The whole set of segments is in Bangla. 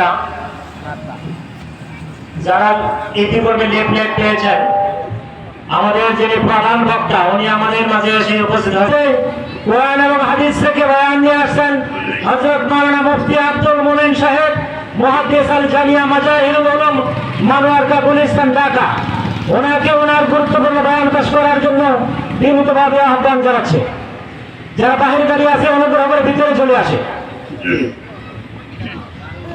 নেতা, যারা ইতিপূর্বে লিফলেট পেয়েছেন, আমাদের যিনি প্রধান বক্তা, উনি আমাদের মাঝে এসে উপস্থিত হয়েছে। কোরআন এবং হাদিস থেকে বয়ান নিয়ে আসছেন হজরত মাওলানা মুফতি আব্দুল মোমিন সাহেব মহাদ্দেশ আল জামিয়া মাজাহিরুল উলুম, মানোয়ার কাবুল ইসলাম, ঢাকা। ওনাকে ওনার গুরুত্বপূর্ণ বয়ান পেশ করার জন্য বিনীতভাবে আহ্বান জানাচ্ছে। যারা বাহিরে দাঁড়িয়ে আছে, অনুগ্রহ করে ভিতরে চলে আসে।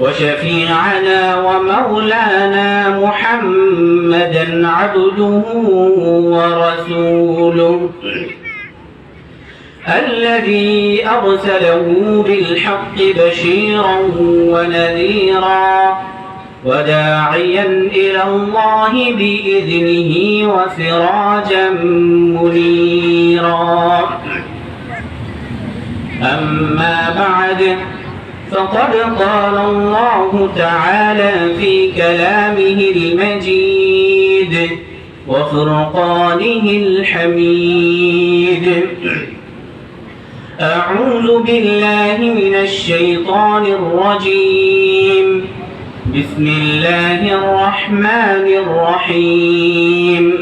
وشفيعنا ومولانا محمدا عبده ورسوله. الذي أرسله بالحق بشيرا ونذيرا وداعيا إلى الله بإذنه وسراجا منيرا. أما بعد فقد قال الله تعالى في كلامه المجيد وفرقانه الحميد. أعوذ بالله من الشيطان الرجيم. بسم الله الرحمن الرحيم.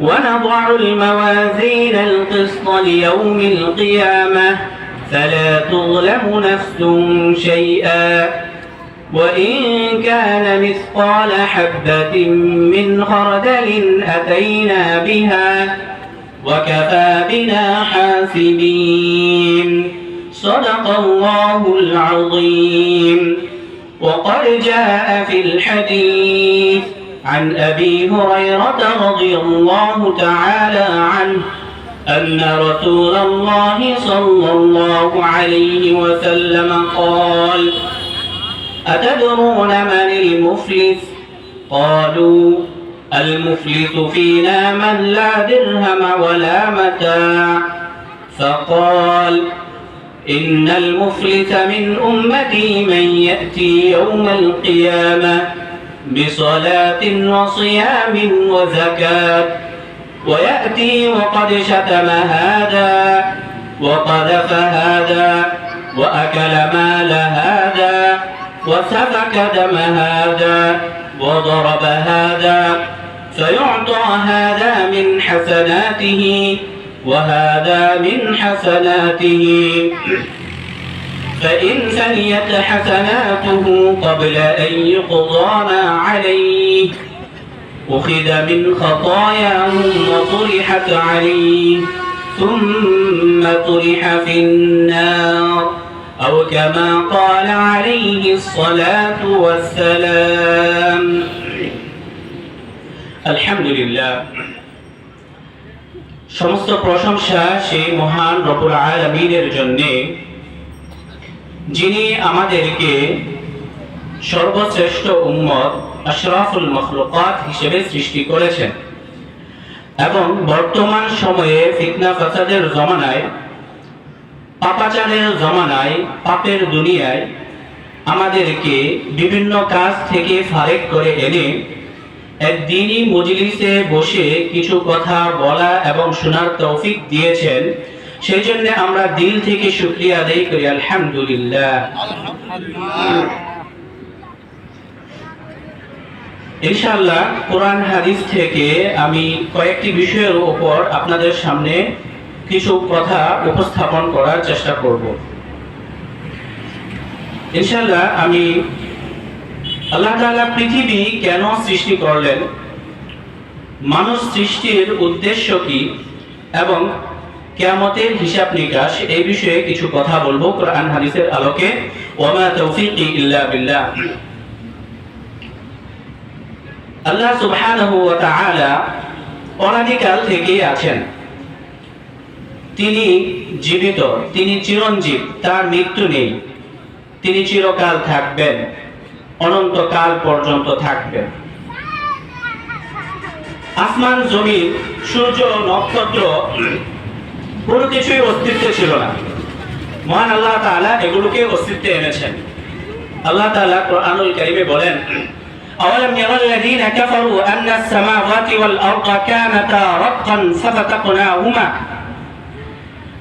ونضع الموازين القسط ليوم القيامة. فلا تظلم نفس شيئا. وإن كان مثقال حبة من خردل أتينا بها وكفى بنا حاسبين. صدق الله العظيم. وقد جاء في الحديث عن أبي هريرة رضي الله تعالى عنه أن رسول الله صلى الله عليه وسلم قال أتدرون من المفلس؟ قالوا المفلس فينا من لا درهم ولا متاع. فقال إن المفلس من أمتي من يأتي يوم القيامة بصلاة وصيام وزكاة. ويأتي وقد شتم هذا وقذف هذا وأكل مال هذا وسفك دم هذا وضرب هذا فيعطى هذا من حسناته وهذا من حسناته. فإن فنيت حسناته قبل أن يقضى ما عليه. أخذ من خطاياهم وطرحت عليه ثم طرح في النار أو كما قال عليه الصلاة والسلام الحمد لله সমস্ত প্রশংসা সেই মহান রবুল আলমিনের জন্যে যিনি আমাদেরকে সর্বশ্রেষ্ঠ উম্মত আশরাফুল মখলুকাত হিসেবে সৃষ্টি করেছেন। এবং বর্তমান সময়ে ফিতনা ফাসাদের জমানায়, পাপাচারের জমানায়, পাপের দুনিয়ায় আমাদেরকে বিভিন্ন কাজ থেকে ফারেক করে এনে একদিনই মজলিসে বসে কিছু কথা বলা এবং শোনার তৌফিক দিয়েছেন। সেই জন্য আমরা দিল থেকে শুক্রিয়া আদায় করি। আলহামদুলিল্লাহ। ইনশাআল্লাহ কোরআন হাদিস থেকে আমি কয়েকটি বিষয়ের উপর আপনাদের সামনে কিছু কথা উপস্থাপন করার চেষ্টা করব। ইনশাআল্লাহ আমি আল্লাহ তাআলা পৃথিবী কেন সৃষ্টি করলেন? মানুষ সৃষ্টির উদ্দেশ্য কি? এবং কেয়ামতের হিসাব নিকাশ এই বিষয়ে কিছু কথা বলব কোরআন হাদিসের আলোকে। ওমা তৌফিকি ইল্লা বিল্লাহ। আল্লাহ সুবহানাহু অনাদিকাল থেকেই আছেন। তিনি জীবিত, তিনি চিরঞ্জীব, তার মৃত্যু নেই। তিনি চিরকাল থাকবেন, অনন্তকাল পর্যন্ত থাকবেন। আসমান, জমিন, সূর্য, নক্ষত্র কোনো কিছুই অস্তিত্বে ছিল না। মহান আল্লাহ তাআলা এগুলোকে অস্তিত্বে এনেছেন। আল্লাহ তাআলা কোরআনুল কারীমে বলেন أولم ير الذين كفروا أن السماوات والأرض كانتا رتقا ففتقناهما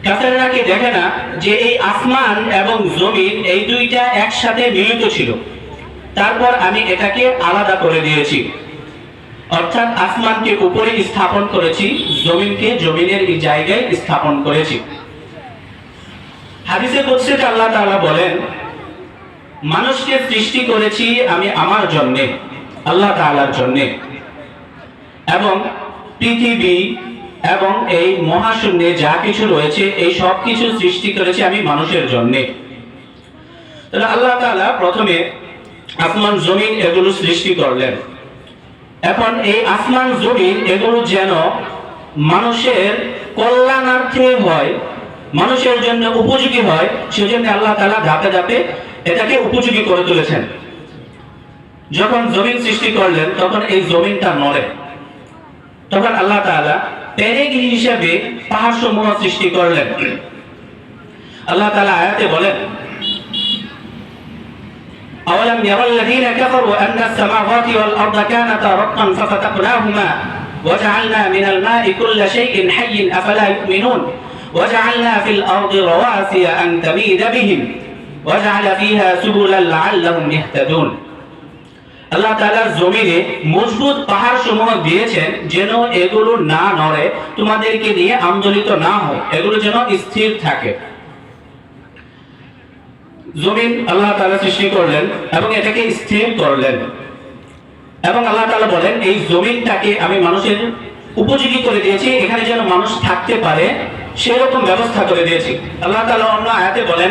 কাফেররা কি দেখে না যে এই আসমান এবং জমিন এই দুইটা একসাথে মিলিত ছিল তারপর আমি এটাকে আলাদা করে দিয়েছি অর্থাৎ আসমানকে উপরে স্থাপন করেছি জমিনকে জমিনের এই জায়গায় স্থাপন করেছি হাদিসে কুদসিতে আল্লাহ তাআলা বলেন মানুষকে সৃষ্টি করেছি আমি আমার জন্যে, আল্লাহ তাআলার জন্যে। এবং পৃথিবী এবং এই মহাশূন্যে যা কিছু রয়েছে, এই সব কিছু সৃষ্টি করেছি আমি মানুষের জন্যে। তাহলে আল্লাহ তাআলা প্রথমে আসমান, জমিন এগুলো সৃষ্টি করলেন। এখন এই আসমান, জমিন এগুলো যেন মানুষের কল্যাণার্থে হয়, মানুষের জন্য উপযোগী হয়, সেজন্য আল্লাহ তাআলা ধাপে ধাপে এটাকে উপযোগী করে তুলেছেন যখন জমিন সৃষ্টি করলেন তখন এই জমিনটা নড়ে তখন আল্লাহ তাআলা পেরেক হিসাবে পাহাড় সমূহ সৃষ্টি করলেন আল্লাহ তাআলা আয়াতে বলেন أولم يرى الذين كفروا أن السماوات والأرض كانتا رتقا ففتقناهما وجعلنا من الماء كل شيء حي أفلا يؤمنون وجعلنا في الأرض رواسي أن تميد بهم وجعل فيها سبلا لعلهم يهتدون আল্লাহ তাআলা জমিনে মজবুত পাহাড় সমূহ দিয়েছেন যেন এগুলো না নড়ে তোমাদেরকে নিয়ে আন্দোলিত না হয় এগুলো যেন স্থির থাকে জমিন আল্লাহ তাআলা সৃষ্টি করলেন এবং এটাকে স্থির করলেন এবং আল্লাহ তাআলা বলেন এই জমিনটাকে আমি মানুষের উপযোগী করে দিয়েছি এখানে যেন মানুষ থাকতে পারে সেরকম ব্যবস্থা করে দিয়েছি আল্লাহ তাআলা অন্য আয়াতে বলেন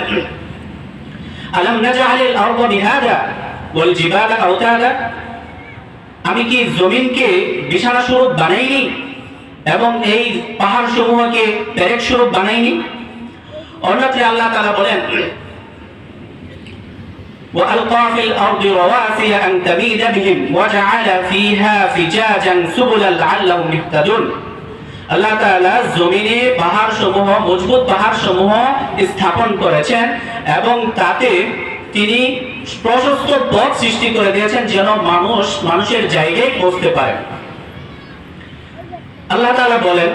আলম নাজআলিল আরদ বিহাদা ওয়াল জিবালা আওতাদা আমি কি জমিনকে বিছানা স্বরূপ বানাইনি এবং এই পাহাড় সমূহকে প্যারেক স্বরূপ বানাইনি অন্যত্রে আল্লাহ তাআলা বলেন وألقى في الأرض رواسي أن تميد بهم وجعل فيها فجاجا سبلا لعلهم يهتدون আল্লাহ তাআলা জমিনে পাহাড় সমূহ মজবুত পাহাড় সমূহ স্থাপন করেছেন এবং তাতে তিনি প্রশস্ত পথ সৃষ্টি করে দিয়েছেন যেন মানুষ মানুষের জায়গায় পৌঁছতে পারে আল্লাহ তাআলা বলেন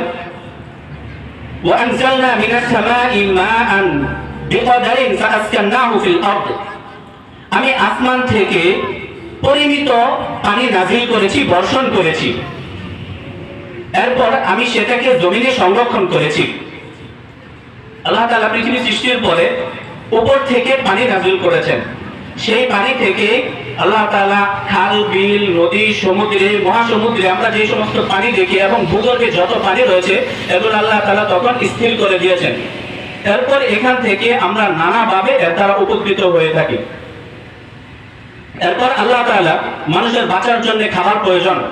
وأنزلنا من السماء ماء بقدر فأسكناه في الأرض আমি আসমান থেকে পরিমিত পানি নাজিল করেছি বর্ষণ করেছি এরপর আমি সেটাকে জমিনে সংরক্ষণ করেছি। আল্লাহ তালা পৃথিবী সৃষ্টির পরে উপর থেকে পানি নাজিল করেছেন। সেই পানি থেকে আল্লাহ তাআলা খাল, বিল, নদী, সমুদ্রে, মহাসমুদ্রে আমরা যে সমস্ত পানি দেখি এবং ভূগর্ভে যত পানি রয়েছে, এগুলো আল্লাহ তাআলা তখন স্থির করে দিয়েছেন। এরপর এখান থেকে আমরা নানাভাবে এর দ্বারা উপকৃত হয়ে থাকি। এরপর আল্লাহ তাআলা মানুষের বাঁচার জন্য খাবার প্রয়োজন।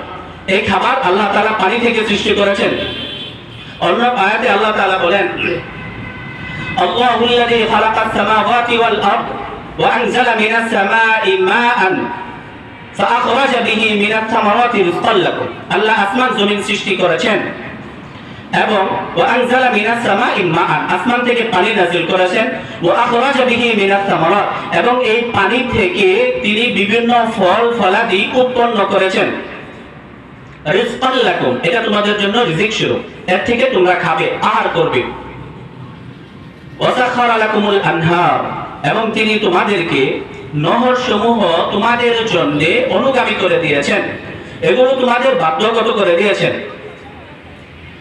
এই খাবার আল্লাহ তাআলা পানি থেকে সৃষ্টি করেছেন অন্য আয়াতে আল্লাহ তাআলা বলেন আল্লাহুল্লাযী খালাকাস সামাওয়াতি ওয়াল আরদ ওয়া আনজালা মিনাস সামাই মাআন فأخرج به من الثمرات رزقا لكم আল্লাহ আসমান জমিন সৃষ্টি করেছেন এবং وأنزل من السماء ماء আসমান থেকে পানি নাযিল করেছেন وأخرج به من الثمرات এবং এই পানি থেকে তিনি বিভিন্ন ফল ফলাদি উৎপন্ন করেছেন রিজকান লাকুম, এটা তোমাদের জন্য রিজিক স্বরূপ। এর থেকে তোমরা খাবে, আহার করবে। ওয়াসাখারা লাকুমুল আনহার, এবং তিনি তোমাদেরকে নহর সমূহ তোমাদের জন্য অনুগামী করে দিয়েছেন। এগুলো তোমাদের বাধ্যগত করে দিয়েছেন।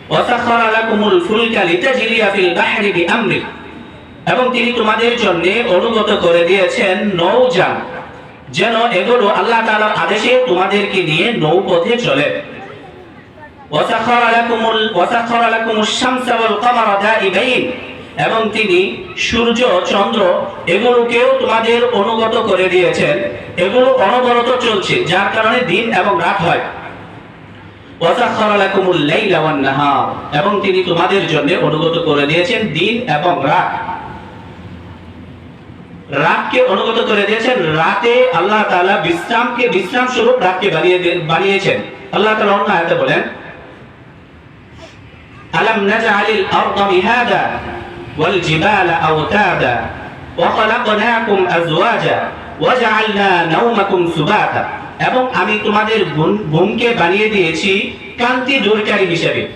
ওয়াসাখারা লাকুমুল ফুলকা লিতাজরিয়া ফিল বাহরি বিআমরি এবং তিনি তোমাদের জন্য অনুগত করে দিয়েছেন নৌযান, যেন এগুলো আল্লাহ তাআলার আদেশে তোমাদেরকে নিয়ে নৌপথে চলে। ওয়াসাখর আলাকুমুল ওয়াসাখর আলাকুমুস শামসা ওয়াল এবং তিনি সূর্য, চন্দ্র এগুলোকেও তোমাদের অনুগত করে দিয়েছেন। এগুলো অনবরত চলছে, যার কারণে দিন এবং রাত হয়। এবং তিনি তোমাদের জন্য অনুগত করে দিয়েছেন দিন এবং রাত। রাতকে অনুগত করে দিয়েছেন, রাতে আল্লাহ তাআলা বিশ্রামকে, বিশ্রাম স্বরূপ রাতকে বানিয়ে বানিয়েছেন আল্লাহ তালা অন্য বলেন আরদা মিহাদা ওয়াল জিবালা আওতাদা ওয়া খালাকনাকুম আজওয়াজা ওয়াজআলনা নাওমাকুম সুবাতা এবং আমি তোমাদের ঘুমকে বানিয়ে দিয়েছি কান্তি দূরকারী হিসেবে।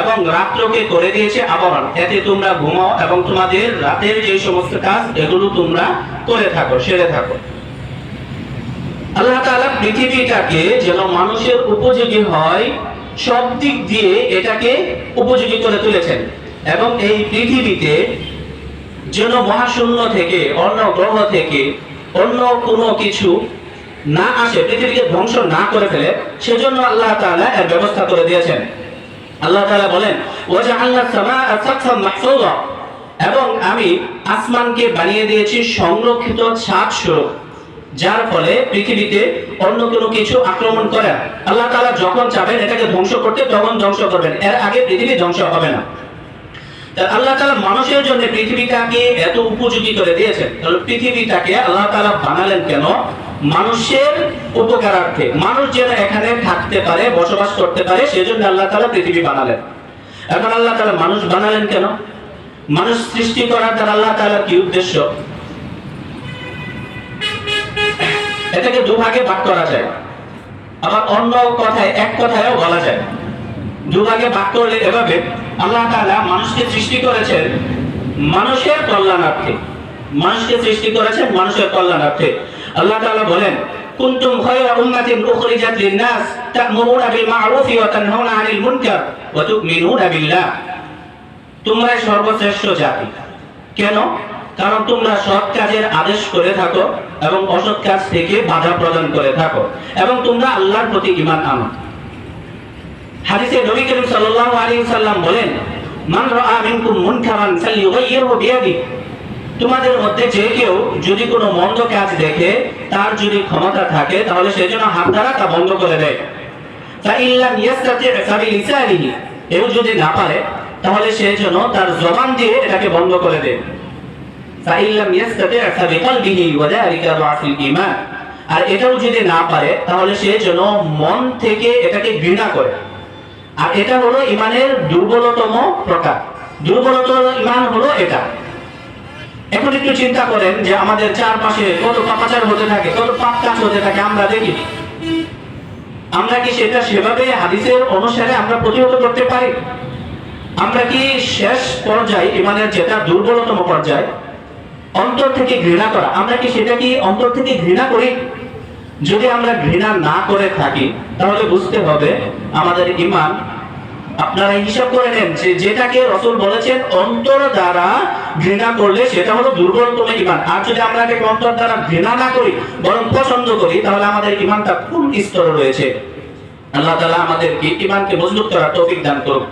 এবং রাত্রকে করে দিয়েছে আবরণ। এতে তোমরা ঘুমাও এবং তোমাদের রাতের যে সমস্ত কাজ, এগুলো তোমরা করে থাকো, সেরে থাকো। আল্লাহ তাআলা পৃথিবীটাকে যেন মানুষের উপযোগী হয় সব দিক দিয়ে এটাকে উপযোগী করে তুলেছেন। এবং এই পৃথিবীতে যেন মহাশূন্য থেকে, অন্য গ্রহ থেকে, অন্য কোনো কিছু না আসে, পৃথিবীকে ধ্বংস না করে ফেলে, সেজন্য আল্লাহ তাআলা এর ব্যবস্থা করে দিয়েছেন। আল্লাহ তাআলা বলেন, ওয়াজআলনা সামাআ সাকফান এবং আমি আসমানকে বানিয়ে দিয়েছি সংরক্ষিত ছাদ স্বরূপ। যার ফলে পৃথিবীতে অন্য কোনো কিছু আক্রমণ করে আল্লাহ তাআলা যখন চাবেন, এটাকে ধ্বংস করতে তখন ধ্বংস করবেন। এর আগে পৃথিবী ধ্বংস হবে না। আল্লাহ তালা মানুষের জন্য পৃথিবীটাকে এত উপযোগী করে দিয়েছেন। তাহলে পৃথিবীটাকে আল্লাহ তালা বানালেন কেন? মানুষের উপকারার্থে। মানুষ যেন এখানে থাকতে পারে, বসবাস করতে পারে, সেজন্য আল্লাহ তালা পৃথিবী বানালেন। এখন আল্লাহ তাআলা মানুষ বানালেন কেন? মানুষ সৃষ্টি করার দ্বারা আল্লাহ তাআলার কি উদ্দেশ্য? এটাকে দুভাগে ভাগ করা যায়। আবার অন্য কথায়, এক কথায়ও বলা যায়। দুভাগে ভাগ করলে এভাবে আল্লাহ তাআলা মানুষকে সৃষ্টি করেছেন মানুষের কল্যাণার্থে। মানুষকে সৃষ্টি করেছেন মানুষের কল্যাণার্থে। আল্লাহ তাআলা বলেন, কুনতুম খায়রা উম্মাতিন উখরিজাত লিন-নাস তা'মুরুনা বিল মা'রুফি ওয়া তানহাউনা 'আনিল মুনকার ওয়া তু'মিনুনা বিল্লাহ। তোমরা সর্বশ্রেষ্ঠ জাতি। কেন? কারণ তোমরা সৎ কাজের আদেশ করে থাকো এবং অসৎ কাজ থেকে বাধা প্রদান করে থাকো এবং তোমরা আল্লাহর প্রতি ঈমান আনো। হাদিসে নবী করিম সাল্লাল্লাহু আলাইহি সাল্লাম বলেন, মান রাআ মিনকুম মুনকারান তোমাদের মধ্যে যে কেউ যদি কোনো মন্দ কাজ দেখে, তার যদি ক্ষমতা থাকে, তাহলে সে যেন হাত দ্বারা তা বন্ধ করে দেয়। এও যদি না পারে, তাহলে সে যেন তার জবান দিয়ে এটাকে বন্ধ করে দেয়। লাম ইয়াস্তাতি' ফাবিকলবিহি ওয়া যালিকা দুআফুল ঈমান আর এটাও যদি না পারে, তাহলে সে যেন মন থেকে এটাকে ঘৃণা করে। আর এটা হলো ইমানের দুর্বলতম প্রকার। দুর্বলতম ইমান হলো এটা। এখন একটু চিন্তা করেন যে আমাদের চারপাশে কত পাপাচার হতে থাকে, কত পাপ কাজ হতে থাকে, আমরা দেখি। আমরা কি সেটা সেভাবে হাদিসের অনুসারে আমরা প্রতিহত করতে পারি? আমরা কি শেষ পর্যায়ে ইমানের যেটা দুর্বলতম পর্যায় অন্তর থেকে ঘৃণা করা। আমরা কি সেটা কি অন্তর থেকে ঘৃণা করি? যদি আমরা ঘৃণা না করে থাকি, তাহলে বুঝতে হবে আমাদের ইমান আপনারা হিসাব করে নেন যে যেটাকে রসুল বলেছেন, অন্তর দ্বারা ঘৃণা করলে সেটা হলো দুর্বলতম ইমান আর যদি আমরা অন্তর দ্বারা ঘৃণা না করি, বরং পছন্দ করি, তাহলে আমাদের ইমানটা কোন স্তরে রয়েছে? আল্লাহ তাআলা আমাদেরকে ইমানকে মজবুত করার তৌফিক দান করুন।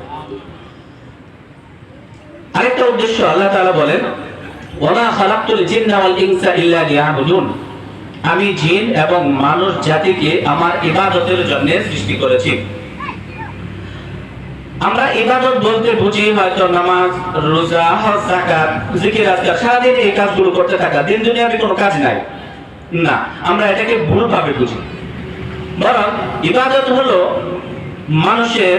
আরেকটা উদ্দেশ্য আল্লাহ তালা বলেন ওয়ামা খালাকতুল জিন্না ওয়াল ইনসা ইল্লা লিয়াবুদুন। আমি জিন এবং মানুষ জাতিকে আমার ইবাদতের জন্য সৃষ্টি করেছি। আমরা ইবাদত বলতে বুঝি হয়তো নামাজ, রোজা, হজ, যাকাত, জিকির আজকার সারাদিন এই কাজগুলো করতে থাকা। দিন দুনিয়াতে কোনো কাজ নাই। না, আমরা এটাকে ভুলভাবে বুঝি। বরং ইবাদত হলো মানুষের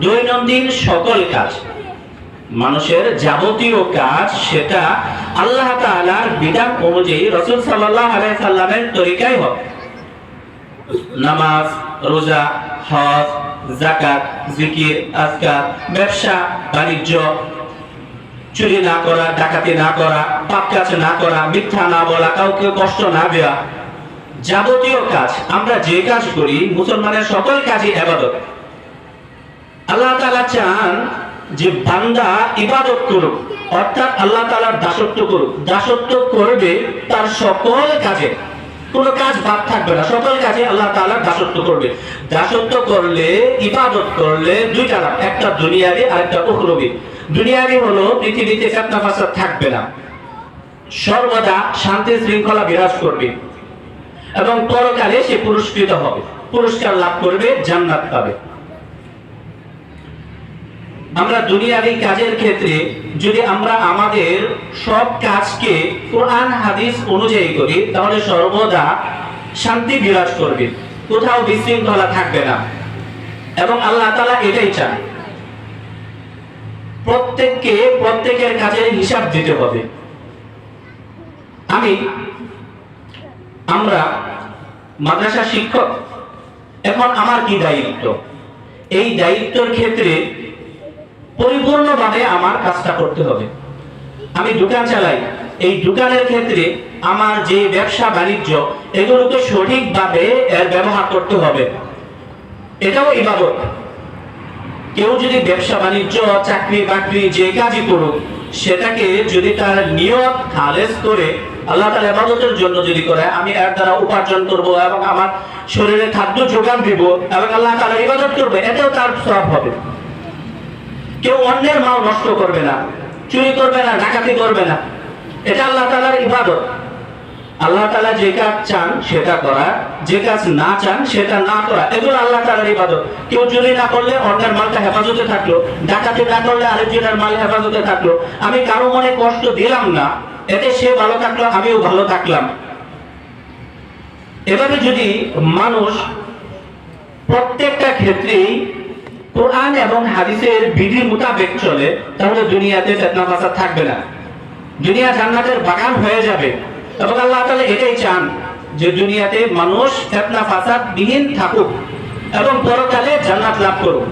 দৈনন্দিন সকল কাজ। মানুষের যাবতীয় কাজ সেটা আল্লাহ তাআলার বিধান অনুযায়ী রসুল আলাইহি সাল্লামের তরিকায় হবে নামাজ, রোজা, হজ, যাকাত, জিকির, আজকার, ব্যবসা, বাণিজ্য, চুরি না করা, ডাকাতি না করা, পাপ কাজ না করা, মিথ্যা না বলা, কাউকে কষ্ট না দেওয়া, যাবতীয় কাজ, আমরা যে কাজ করি, মুসলমানের সকল কাজই আবাদত। আল্লাহ তাআলা চান যে বান্দা ইবাদত করুক, অর্থাৎ আল্লাহ তাআলার দাসত্ব করুক, দাসত্ব করবে তার সকল কাজে। কোনো কাজ বাদ থাকবে না, সকল কাজে আল্লাহ তাআলা দাসত্ব করবে। দাসত্ব করলে, ইবাদত করলে দুইটা লাভ, একটা দুনিয়াবি আর একটা উখরবি। দুনিয়াবি হলো পৃথিবীতে ফেতনা ফাসাদ থাকবে না। সর্বদা শান্তি শৃঙ্খলা বিরাজ করবে এবং পরকালে সে পুরস্কৃত হবে। পুরস্কার লাভ করবে, জান্নাত পাবে। আমরা দুনিয়াবি কাজের ক্ষেত্রে যদি আমরা আমাদের সব কাজকে কোরআন, হাদিস অনুযায়ী করি, তাহলে সর্বদা শান্তি বিরাজ করবে। কোথাও বিশৃঙ্খলা থাকবে না। এবং আল্লাহ তাআলা এটাই চান। প্রত্যেককে প্রত্যেকের কাজের হিসাব দিতে হবে। আমি, আমরা মাদ্রাসা শিক্ষক, এখন আমার কি দায়িত্ব? এই দায়িত্বের ক্ষেত্রে পরিপূর্ণভাবে আমার কাজটা করতে হবে। আমি দোকান চালাই। এই দোকানের ক্ষেত্রে আমার যে ব্যবসা, বাণিজ্য, এগুলোকে সঠিকভাবে এর ব্যবহার করতে হবে। এটাও ইবাদত। কেউ যদি ব্যবসা, বাণিজ্য, চাকরি, বাকরি যে কাজই করুক, সেটাকে যদি তার নিয়ত খালেজ করে আল্লাহ তাআলা ইবাদতের জন্য যদি করে, আমি এর দ্বারা উপার্জন করব এবং আমার শরীরে খাদ্য যোগান দিব এবং আল্লাহ তাআলা ইবাদত করবে এটাও তার সব হবে। কেউ অন্যের মাল নষ্ট করবে না, চুরি করবে না, ডাকাতি করবে না। এটা আল্লাহ তালার ইবাদত। আল্লাহ তালা যে কাজ চান সেটা করা, যে কাজ না চান সেটা না করা, এগুলো আল্লাহ তালার ইবাদত। কেউ চুরি না করলে অন্যের মালটা হেফাজতে থাকল, ডাকাতি না করলে আরেকজনের মাল হেফাজতে থাকল। আমি কারও মনে কষ্ট দিলাম না, এতে সে ভালো থাকল, আমিও ভালো থাকলাম। এভাবে যদি মানুষ প্রত্যেকটা ক্ষেত্রেই কোরআন এবং হাদিসের বিধি মোতাবেক চলে, তাহলে দুনিয়াতে ফেতনা ফাসাদ থাকবে না। দুনিয়া জান্নাতের বাগান হয়ে যাবে। এবং আল্লাহ তাআলা এটাই চান যে দুনিয়াতে মানুষ ফেতনা ফাসাদ বিহীন থাকুক এবং পরকালে জান্নাত লাভ করুক।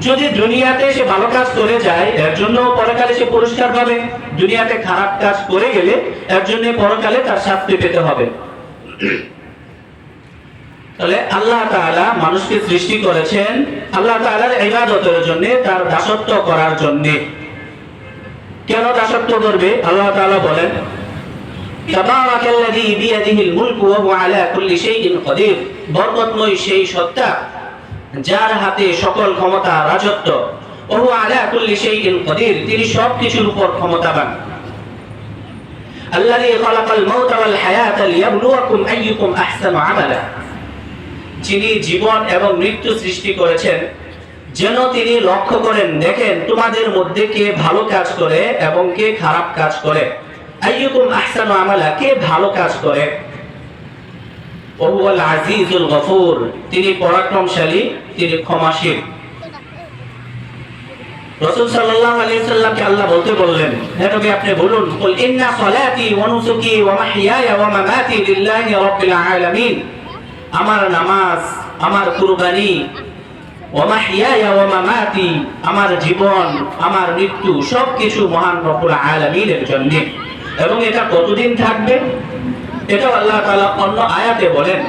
যদি দুনিয়াতে সে ভালো কাজ করে যায়, এর জন্য পরকালে সে পুরস্কার পাবে। দুনিয়াতে খারাপ কাজ করে গেলে, এর জন্য পরকালে তার শাস্তি পেতে হবে। তাহলে আল্লাহ তাআলা মানুষকে সৃষ্টি করেছেন আল্লাহ তাআলার ইবাদতের জন্য তার দাসত্ব করার জন্য কেন দাসত্ব করবে আল্লাহ তাআলা বলেন তাবারাকাল্লাযী বিয়াদিহিল মুলকু ওয়া হুয়া আলা কুল্লি শাইইন কদির বরকতময় সেই সত্তা যার হাতে সকল ক্ষমতা রাজত্ব ও হুয়া আলা কুল্লি শাইইন কদির তিনি সব কিছুর উপর ক্ষমতাবান الذي خلق الموت والحياة ليبلوكم أيكم أحسن عملا যিনি জীবন এবং মৃত্যু সৃষ্টি করেছেন, যেন তিনি লক্ষ্য করেন, দেখেন তোমাদের মধ্যে কে ভালো কাজ করে এবং কে খারাপ কাজ করে। আইয়ুকুম আহসানু আমালা, কে ভালো কাজ করে? ওহুয়াল আজিজুল গফুর, তিনি পরাক্রমশালী, তিনি ক্ষমাশীল। রাসূল সাল্লাল্লাহু আলাইহি সাল্লামকে আল্লাহ বলতে বললেন, হে নবী, আপনি বলুন, কুল ইন্না সালাতি ওয়া নুসুকি ওয়া লিল্লাহি রাব্বিল আলামিন। আমার নামাজ, আমার কুরবানি আমার জীবন, আমার মৃত্যু, সবকিছু মহান রব্বুল আলামিনের জন্য। এবং এটা কতদিন থাকবে? এটাও আল্লাহ তাআলা অন্য আয়াতে বলেন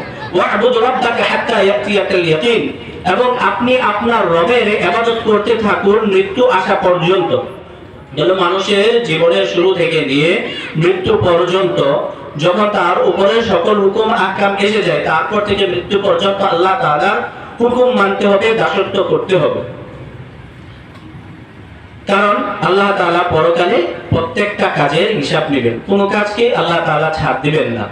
এবং আপনি আপনার রবের ইবাদত করতে থাকুন মৃত্যু আসা পর্যন্ত। যেন মানুষের জীবনের শুরু থেকে নিয়ে মৃত্যু পর্যন্ত যখন তার উপরে সকল হুকুম আহকাম এসে যায় তারপর থেকে মৃত্যু পর্যন্ত আল্লাহ তাআলার হুকুম মানতে হবে দাসত্ব করতে হবে কারণ আল্লাহ তাআলা পরকালে প্রত্যেকটা কাজের হিসাব নেবেন কোনো কাজকে আল্লাহ তাআলা ছাড় দিবেন না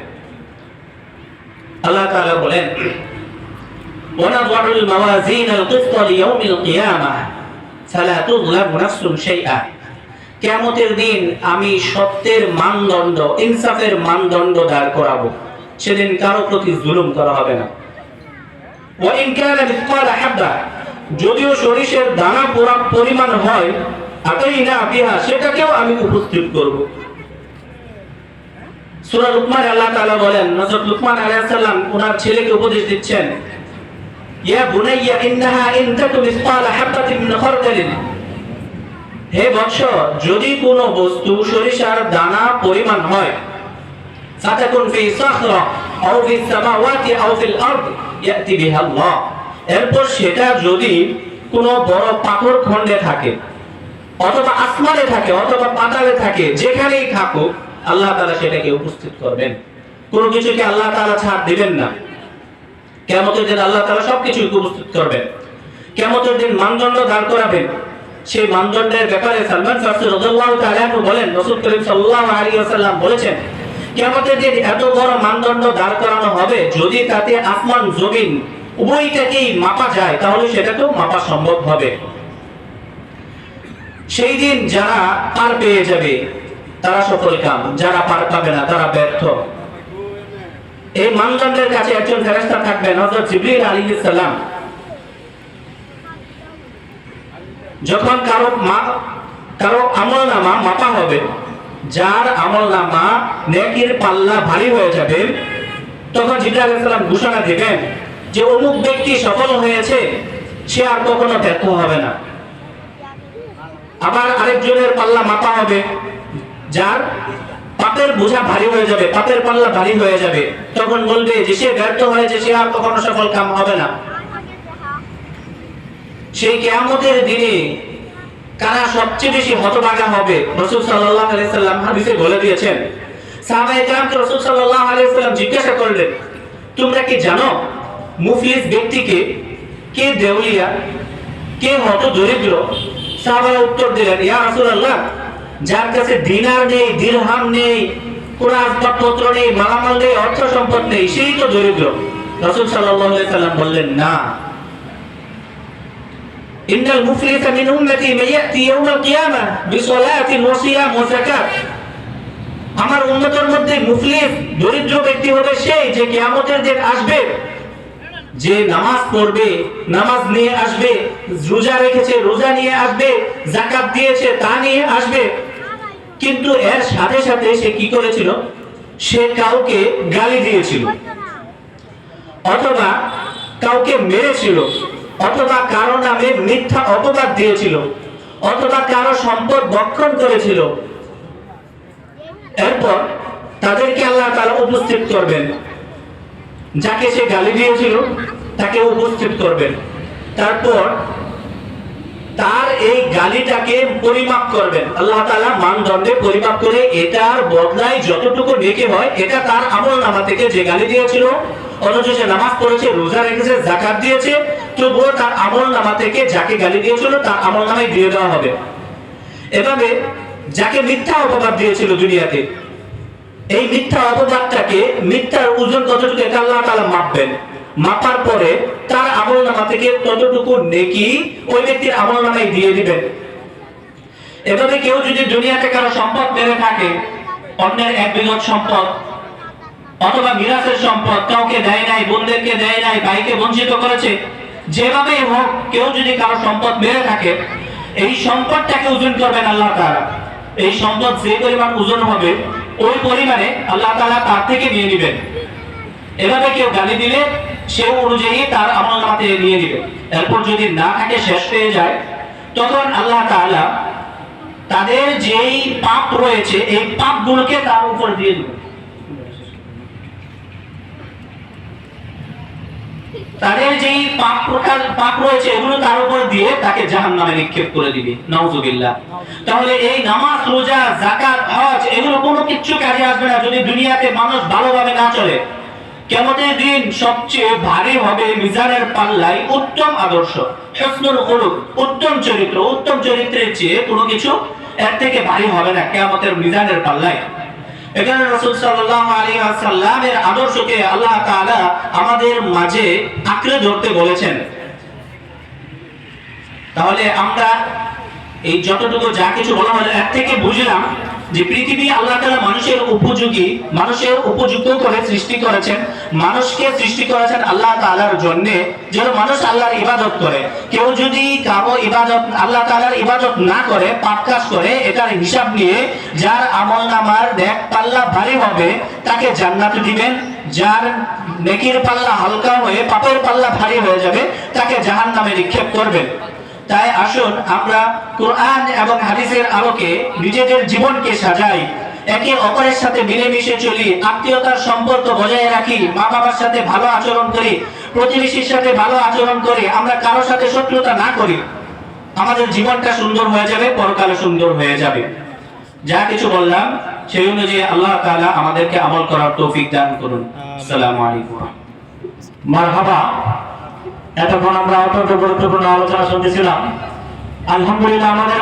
আল্লাহ তাআলা বলেন ونضع الموازين القسط ليوم القيامة فلا تظلم نفس شيئا কিয়ামতের দিন আমি সত্যের মানদণ্ড, ইনসাফের মানদণ্ড দাঁড় করাবো। সেদিন কারও প্রতি জুলুম করা হবে না। যদিও সরিষের দানা পোড়া পরিমাণ হয় বিহা, সেটাকেও আমি উপস্থিত করব। সূরা লুকমান, আল্লাহ তাআলা বলেন, হযরত লুকমান আলাইহিস সালাম ওনার ছেলেকে উপদেশ দিচ্ছেন, ইয়া বুনাইয়া, ইন্নাহা ইন তাকু মিসকালা হাববাতিন মিন হে বৎস যদি কোনো বস্তু সরিষার দানা পরিমাণ হয়, ফাতাকুন ফি সাখরা আও ফি সামাওয়াতি আও ফিল আরদ, ইয়াতি বিহা আল্লাহ। এরপর সেটা যদি কোনো বড় পাথর খণ্ডে থাকে, অথবা আসমানে থাকে, অথবা পাতালে থাকে, যেখানেই থাকুক, আল্লাহ তাআলা সেটাকে উপস্থিত করবেন। কোনো কিছুকে আল্লাহ তাআলা ছাড় দিবেন না। কেমতের দিন আল্লাহ তাআলা সবকিছু উপস্থিত করবেন। কেমতের দিন মানদণ্ড দাঁড় করাবেন। সেই মানদণ্ডের ব্যাপারে সালমান ফারসি রাদিয়াল্লাহু তাআলা আনহু বলেন, রাসূল করিম সাল্লাল্লাহু আলাইহি ওয়াসাল্লাম বলেছেন কেমতের দিন এত বড় মানদণ্ড দাঁড় করানো হবে যদি তাতে আসমান, জমিন উভয়টাকেই মাপা যায়, তাহলে সেটাকেও মাপা সম্ভব হবে। সেই দিন যারা পার পেয়ে যাবে, তারা সফল কাম, যারা পার পাবে না, তারা ব্যর্থ। এই মানদণ্ডের কাছে একজন ফেরেশতা থাকবেন, হযরত জিবরিল আলাইহিস সালাম। যখন কারও মা, কারও আমল নামা মাপা হবে, যার আমল নামা নেকির পাল্লা ভারী হয়ে যাবে, তখন জিবরিল আলাইহিস ঘোষণা দিবেন যে অমুক ব্যক্তি সফল হয়েছে, সে আর কখনো ব্যর্থ হবে না। আবার আরেকজনের পাল্লা মাপা হবে, যার পাপের বোঝা ভারী হয়ে যাবে, পাপের পাল্লা ভারী হয়ে যাবে, তখন বলবে যে সে ব্যর্থ হয়েছে, সে আর কখনো সফল কাম হবে না। সেই কেয়ামতের দিনে কারা সবচেয়ে বেশি হতভাগা হবে? রসুল সাল্লাল্লাহু আলাইহি সাল্লাম হাদিসে বলে দিয়েছেন, সাহাবায়ে কেরামকে রসুল সাল্লাল্লাহু আলাইহি সাল্লাম জিজ্ঞাসা করলেন, তোমরা কি জানো মুফলিস ব্যক্তিকে কে দেউলিয়া, কে হত দরিদ্র? সাহাবারা উত্তর দিলেন, ইয়া রাসূলুল্লাহ, যার কাছে দিনার নেই, দিরহাম নেই কোন আসবাবপত্র নেই, মালামাল নেই, অর্থ সম্পদ নেই, সেই তো দরিদ্র। রাসূল আলাইহি সাল্লাম বললেন, না। মিন উম্মতি মান ইয়াতি ইয়াউমাল কিয়ামা বিসলাতিন ওয়া সিয়াম ওয়া যাকাত আমার উম্মতের মধ্যে মুফলিস, দরিদ্র ব্যক্তি হবে সেই যে কিয়ামতের দিন আসবে। যে নামাজ পড়বে, নামাজ নিয়ে আসবে, রোজা রেখেছে, রোজা নিয়ে আসবে জাকাত দিয়েছে, তা নিয়ে আসবে। কিন্তু এর সাথে সাথে সে কি করেছিল? সে কাউকে গালি দিয়েছিল। অথবা কাউকে মেরেছিল। অথবা কারও নামে মিথ্যা অপবাদ দিয়েছিল, অথবা কারও সম্পদ বক্ষণ করেছিল। এরপর তাদেরকে আল্লাহ তাআলা উপস্থিত করবেন। যাকে সে গালি দিয়েছিল, তাকে উপস্থিত করবেন। তারপর তার এই গালিটাকে পরিমাপ করবেন। আল্লাহ তালা মানদণ্ডে পরিমাপ করে এটার বদলায় যতটুকু নেকি হয়, এটা তার আমল নামা থেকে যে গালি দিয়েছিল, অথচ সে নামাজ পড়েছে, রোজা রেখেছে জাকাত দিয়েছে তবুও তার আমল নামা থেকে যাকে গালি দিয়েছিল, তার আমল নামায় দিয়ে দেওয়া হবে। এভাবে যাকে মিথ্যা অপবাদ দিয়েছিল দুনিয়াতে, এই মিথ্যা অপবাদটাকে, মিথ্যার ওজন কতটুকু এটা আল্লাহ তাআলা মাপবেন। মাপার পরে তার আমল নামা থেকে ততটুকু নেকি ওই ব্যক্তির আমল নামায় দিয়ে দিবেন। এভাবে কেউ যদি দুনিয়াতে কারও সম্পদ মেরে থাকে, অন্যের এক বিগত সম্পদ, অথবা মিরাসের সম্পদ, কাউকে দেয় নাই বোনদেরকে দেয় নাই, ভাইকে বঞ্চিত করেছে যেভাবেই হোক, কেউ যদি কারও সম্পদ মেরে থাকে, এই সম্পদটাকে ওজন করবেন আল্লাহ তারা এই সম্পদ যে পরিমাণ ওজন হবে, ওই পরিমাণে আল্লাহ তাআলা তার থেকে নিয়ে নেবেন। এভাবে কেউ গালি দিলে সে অনুযায়ী তার আমল নামাতে নিয়ে নেবে। এরপর যদি না থাকে, শেষ হয়ে যায়, তখন আল্লাহ তাআলা তাদের যেই পাপ রয়েছে, এই পাপগুলোকে তার উপর দিয়ে দেবে তাদের যেই পাপ প্রকার পাপ রয়েছে, এগুলো তার উপর দিয়ে তাকে জাহান নামে নিক্ষেপ করে দিবে। নাউজুবিল্লাহ। তাহলে এই নামাজ, রোজা জাকাত হজ, এগুলো কোনো কিচ্ছু কাজে আসবে না যদি দুনিয়াতে মানুষ ভালোভাবে না চলে। কেমতের দিন সবচেয়ে ভারী হবে মিজানের পাল্লায় উত্তম আদর্শ, হসনুল খুলুক, উত্তম চরিত্র। উত্তম চরিত্রের চেয়ে কোনো কিছু এর থেকে ভারী হবে না কেমতের মিজানের পাল্লায়। এখানে রসুল সাল্লাহ আলী সাল্লামের আদর্শকে আল্লাহ তালা আমাদের মাঝে আঁকড়ে ধরতে বলেছেন। তাহলে আমরা এই যতটুকু যা কিছু বলা হলো, এর থেকে বুঝলাম যে পৃথিবী আল্লাহ তাআলা মানুষের উপযোগী, মানুষের উপযুক্ত করে সৃষ্টি করেছেন, মানুষকে সৃষ্টি করেছেন আল্লাহ তাআলার জন্য, যেন মানুষ আল্লাহর ইবাদত করে। কেউ যদি কারও ইবাদত, আল্লাহ তাআলার ইবাদত না করে, পাপ কাজ করে, এটার হিসাব নিয়ে যার আমল নামার দেখ পাল্লা ভারী হবে, তাকে জান্নাতে দিবেন। যার নেকির পাল্লা হালকা হয়ে, পাপের পাল্লা ভারী হয়ে যাবে, তাকে জাহান নামে নিক্ষেপ করবেন। তাই আসুন আমরা কোরআন এবং হাদিসের আলোকে নিজেদের জীবনকে সাজাই। একে অপরের সাথে মিলেমিশে চলি আত্মীয়তার সম্পর্ক বজায় রাখি মা বাবার সাথে ভালো আচরণ করি প্রতিবেশীর সাথে ভালো আচরণ করি আমরা কারোর সাথে শত্রুতা না করি। আমাদের জীবনটা সুন্দর হয়ে যাবে পরকালে সুন্দর হয়ে যাবে। যা কিছু বললাম সেই অনুযায়ী আল্লাহ তাআলা আমাদেরকে আমল করার তৌফিক দান করুন। আসসালামু আলাইকুম। মারহাবা। এতক্ষণ আমরা অত্যন্ত গুরুত্বপূর্ণ আলোচনা শুনতেছিলাম। আলহামদুলিল্লাহ আমাদের